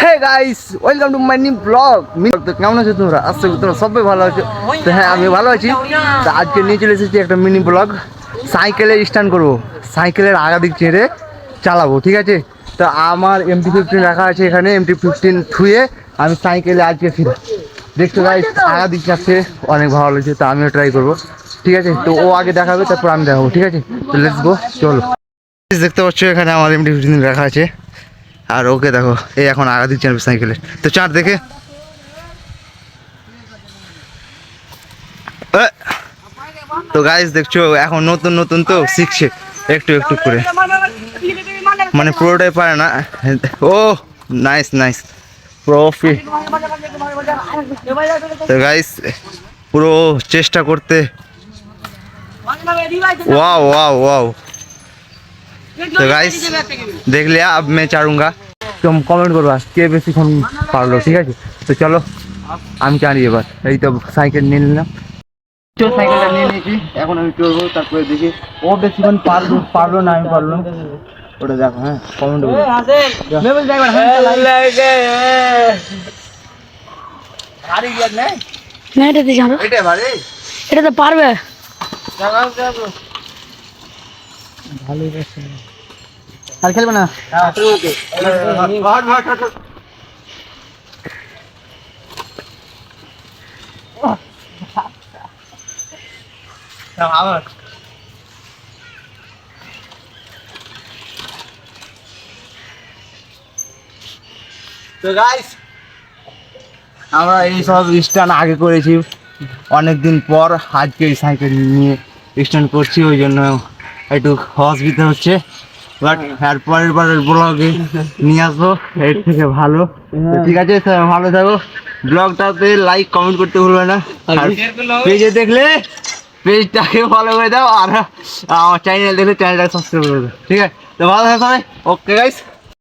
Hey guys welcome to my new blog তো কেমন আছো তোমরা? আজকে তোমরা সবাই ভালো আছো। তো হ্যাঁ আমি ভালো আছি। তো আজকে নিয়ে চলে এসেছি একটা মিনি ব্লগ সাইকেলে স্ট্যান্ড করব। সাইকেলের আগা দিক চেড়ে চালাবো, ঠিক আছে? তো আমার এমটি ফিফটিন রাখা আছে এখানে এমটি ফিফটিন থুয়ে আমি সাইকেলে আজকে ফিরে। দেখছ গাইস আগা দিক যাচ্ছে, অনেক ভালো লাগছে, তো আমিও ট্রাই করব, ঠিক আছে? তো ও আগে দেখাবে, তারপর আমি দেখাবো, ঠিক আছে? তো লেটস গো চলো। দেখতে পাচ্ছ, এখানে আমার এমনি ফিফটিন রাখা আছে। আর ওকে দেখো, এই এখন আগা দিচ্ছে সাইকেলে তো চার দেখে। তো গাইজ দেখছ, এখন নতুন নতুন তো শিখছে, একটু একটু করে। মানে পুরোটাই পারে না। ও নাইস নাইস প্রফি তো গাইস পুরো চেষ্টা করতে। ওয়াও ওয়াও ওয়াও তো গাইস দেখলে আব মে চারুঙ্গা তো কমেন্ট করব কে বেশিক্ষণ পারল ঠিক আছে? তো চলো আমি চাড়ি এবার। এই তো সাইকেল নিয়ে নিলাম। তো সাইকেলটা নিয়ে নিয়েছি এখন আমি চলবো তারপরে দেখি। ও বেশিক্ষণ পারল পারল না আমি পারল ওটা দেখো হ্যাঁ কমেন্ট করব এটা তো পারবে। আর খেলবে না? তো। গাইস আমরা এই সব স্ট্যান্ড আগে করেছি। অনেক দিন পর আজকে এই সাইকেল নিয়ে স্ট্যান্ড করছি ওই জন্য একটু অসুবিধা হচ্ছে। বাট আর পরের বারের ব্লগে নিয়ে আসব। এর থেকে ভালো। ঠিক আছে স্যার ভালো থাকো। ব্লগটাতে লাইক কমেন্ট করতে ভুলবে না। আর পেজে দেখলে পেজটাকে ফলো করে দাও। আর আমার চ্যানেল দেখলে চ্যানেলটাকে সাবস্ক্রাইব করে দাও। ঠিক আছে? তো ভালো থাকো সবাই। Okay guys